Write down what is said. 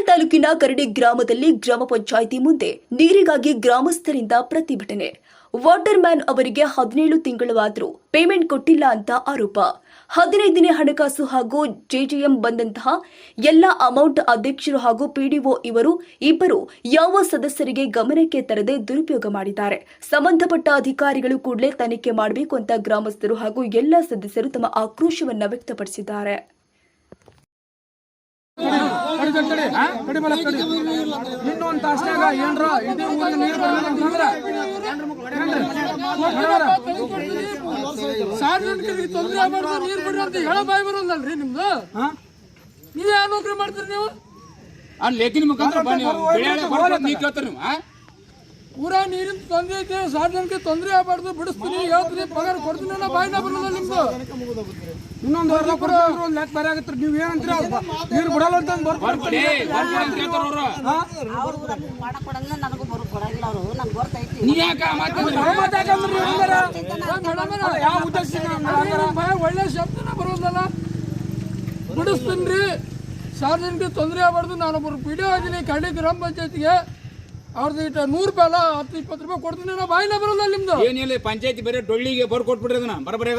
ತಾಲೂಕಿನ ಕರಡಿ ಗ್ರಾಮದಲ್ಲಿ ಗ್ರಾಮ ಪಂಚಾಯಿತಿ ಮುಂದೆ ನೀರಿಗಾಗಿ ಗ್ರಾಮಸ್ಥರಿಂದ ಪ್ರತಿಭಟನೆ. ವಾಟರ್ ಮ್ಯಾನ್ ಅವರಿಗೆ ಹದಿನೇಳು ತಿಂಗಳವಾದರೂ ಪೇಮೆಂಟ್ ಕೊಟ್ಟಿಲ್ಲ ಅಂತ ಆರೋಪ. ಹದಿನೈದನೇ ಹಣಕಾಸು ಹಾಗೂ ಜೆಜೆಎಂ ಬಂದಂತಹ ಎಲ್ಲ ಅಮೌಂಟ್ ಅಧ್ಯಕ್ಷರು ಹಾಗೂ ಪಿಡಿಒ ಇವರು ಇಬ್ಬರು ಯಾವ ಸದಸ್ಯರಿಗೆ ಗಮನಕ್ಕೆ ತರದೆ ದುರುಪಯೋಗ ಮಾಡಿದ್ದಾರೆ. ಸಂಬಂಧಪಟ್ಟ ಅಧಿಕಾರಿಗಳು ಕೂಡಲೇ ತನಿಖೆ ಮಾಡಬೇಕು ಅಂತ ಗ್ರಾಮಸ್ಥರು ಹಾಗೂ ಎಲ್ಲ ಸದಸ್ಯರು ತಮ್ಮ ಆಕ್ರೋಶವನ್ನು ವ್ಯಕ್ತಪಡಿಸಿದ್ದಾರೆ ಕಡಿ ಕಡಿ ಕಡಿ ಹಾ? ಕಡಿ ಬಲ ಕಡಿ ಇನ್ನೊಂದ್ ತಾಸ್ನಾಗ ಏನ್ರ ಇದೇ ಊರಿಗೆ ನೀರು ಸಾರ್ವಜನಿಕರಿಗೆ ತೊಂದರೆ ಆಗ್ಬಾರ್ದು ನೀರು ಬಿಡ್ರಿ ಅಂತ ಹೇಳೋ ಬಾಯಿ ಬರೋದಲ್ರಿ ನಿಮ್ದು? ನೀವ್ ಯಾವ ನೌಕರಿ ಮಾಡ್ತೀರಿ ನೀವು ಅಲ್ಲಿ ಲೇಖಿನ ಮುಖಾಂತರ ನೀವು ಕೇಳ್ತಾರೆ ನೀವು, ಆ? ಪೂರಾ ನೀರಿನ ತೊಂದರೆ ಐತೆ ಸಾರ್ವಜನಿಕ ತೊಂದರೆ ಆಗಬಾರ್ದು ಬಿಡಿಸ್ತೀನಿ ಹೇಳ್ತೀನಿ ಪಗಾರ ಕೊಡ್ತೀನಿ ಅನ್ನೋ ಬಾಯಿನ ಬರೋಲ್ಲ ನಿಮ್ದು. ಇನ್ನೊಂದು ವರ್ಷ ಕೂಡ ಒಂದು ಲೆಕ್ಕ ಬೇರೆ ಆಗತ್ರಿ ನೀವ್ ಏನಂತೀರ? ನೀರು ಬಿಡಲ್ಲ ಅಂತ ಬರ್ತಾರೆ? ಯಾವ ಉದ್ದೇಶ ಒಳ್ಳೆ ಶಬ್ದನ ಬರೋದಲ್ಲ. ಬಿಡಿಸ್ತೀನಿ ರೀ. ಸಾರ್ವಜನಿಕ ತೊಂದರೆ ಆಗಬಾರ್ದು ನಾನೊಬ್ಬರು ಪಿ ಡಿ ಆಗಿನಿ ಕಳ್ಳಿ ಗ್ರಾಮ ಪಂಚಾಯತಿಗೆ. ಅವ್ರದ್ದು ನೂರು ರೂಪಾಯಿ ಅಲ್ಲ, ಹತ್ತು, ಇಪ್ಪತ್ತು ರೂಪಾಯಿ ಕೊಡ್ತೀನಿ ಬಾಯಿನ ಬರೋಲ್ಲ ನಿಮ್ದು. ಏನಿಲ್ಲ ಪಂಚಾಯತಿ ಬೇರೆ ಡೊಳ್ಳಿಗೆ ಬರ್ ಕೊಟ್ಬಿಡ್ರಿ ಅದನ್ನ ಬರಬರಿ